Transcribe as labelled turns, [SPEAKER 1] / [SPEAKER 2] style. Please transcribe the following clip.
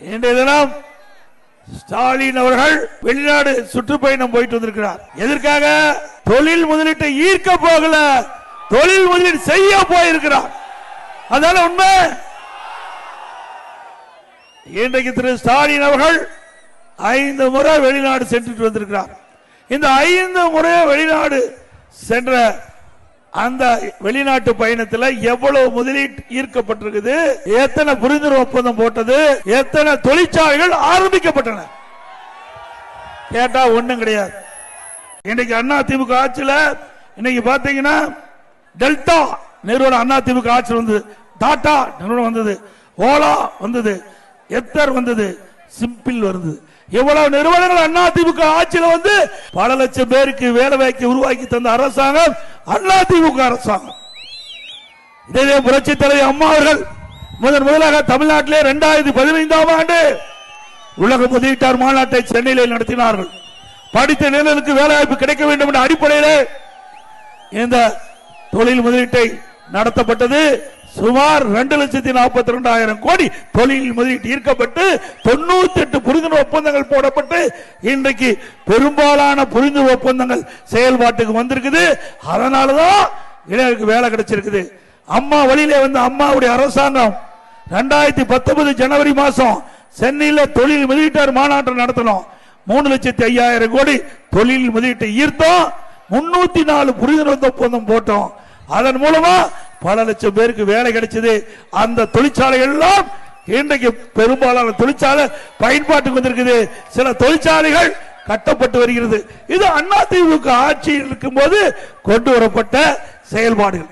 [SPEAKER 1] இன்றைய தினம் ஸ்டாலின் அவர்கள் வெளிநாடு சுற்றுப்பயணம் போயிட்டு வந்திருக்கிறார். எதற்காக? தொழில் முதலீட்டை ஈர்க்க போகல. தொழில் முதலீடு செய்ய போயிருக்கிறார். அதனால உண்மை? இன்றைக்கு திரு ஸ்டாலின் அவர்கள் ஐந்து முறை வெளிநாடு சென்றுட்டு வந்திருக்கிறார். இந்த ஐந்து முறை வெளிநாடு சென்ற அந்த வெளிநாட்டு பயணத்தில் எவ்வளவு முதலீட்டு ஈர்க்கப்பட்டிருக்குது? எத்தனை புரிந்துணர்வு ஒப்பந்தம் போட்டது? எத்தனை தொழிற்சாலைகள் ஆரம்பிக்கப்பட்டன? கேட்டா ஒண்ணும் கிடையாது. இன்னைக்கு அண்ணா திமுக ஆட்சியில இன்னைக்கு பாத்தீங்கன்னா டெல்டா நிறுவனம் அண்ணா திமுக ஆட்சியில் வந்தது டாடா நிறுவனம் வந்தது ஓலா வந்தது எத்தர் வந்தது சிம்பிள் வருது இவ்வளவு நிறுவனங்கள் அண்ணா திமுக ஆட்சியில் வந்து பல லட்சம் பேருக்கு வேலை வாய்ப்பு உருவாக்கி தந்த அரசாங்கம் அண்ணா திமுக அரசாங்கம். இதே புரட்சி தலைவர் அம்மா அவர்கள் முதன் முதலாக தமிழ்நாட்டிலே இரண்டாயிரத்தி பதினைந்தாம் ஆண்டு உலக முதலீட்டார் மாநாட்டை சென்னையில் நடத்தினார்கள். படித்த நிலனுக்கு வேலைவாய்ப்பு கிடைக்க வேண்டும் என்ற அடிப்படையிலே இந்த தொழில் முதலீட்டை நடத்தப்பட்டது. சுமார் ரெண்டு லட்சத்தி நாற்பத்தி ரெண்டாயிரம் கோடி தொழில் முதலீட்டு ஈர்க்கப்பட்டு தொண்ணூத்தி எட்டு புரிந்துணர்வு ஒப்பந்தங்கள் போடப்பட்டு இன்றைக்கு பெரும்பாலான புரிந்துணர்வு ஒப்பந்தங்கள் செயல்பாட்டுக்கு வந்திருக்குது. அதனாலதான் இளைஞருக்கு வேலை கிடைச்சிருக்குது. அம்மா வழியிலே வந்து அம்மாவுடைய அரசாங்கம் ரெண்டாயிரத்தி பத்தொன்பது ஜனவரி மாசம் சென்னையில தொழில் முதலீட்டார் மாநாட்டம் நடத்தணும் மூணு லட்சத்தி ஐயாயிரம் கோடி தொழில் முதலீட்டை ஈர்த்தோம். முன்னூத்தி நாலு புரிந்துணர்வு ஒப்பந்தம் போட்டோம். அதன் மூலமா பல லட்சம் பேருக்கு வேலை கிடைச்சது. அந்த தொழிற்சாலைகள் எல்லாம் இன்றைக்கு பெரும்பாலான தொழிற்சாலை பயன்பாட்டுக்கு வந்திருக்குது. சில தொழிற்சாலைகள் கட்டப்பட்டு வருகிறது. இது அதிமுக ஆட்சியில் இருக்கும்போது கொண்டு வரப்பட்ட செயல்பாடுகள்.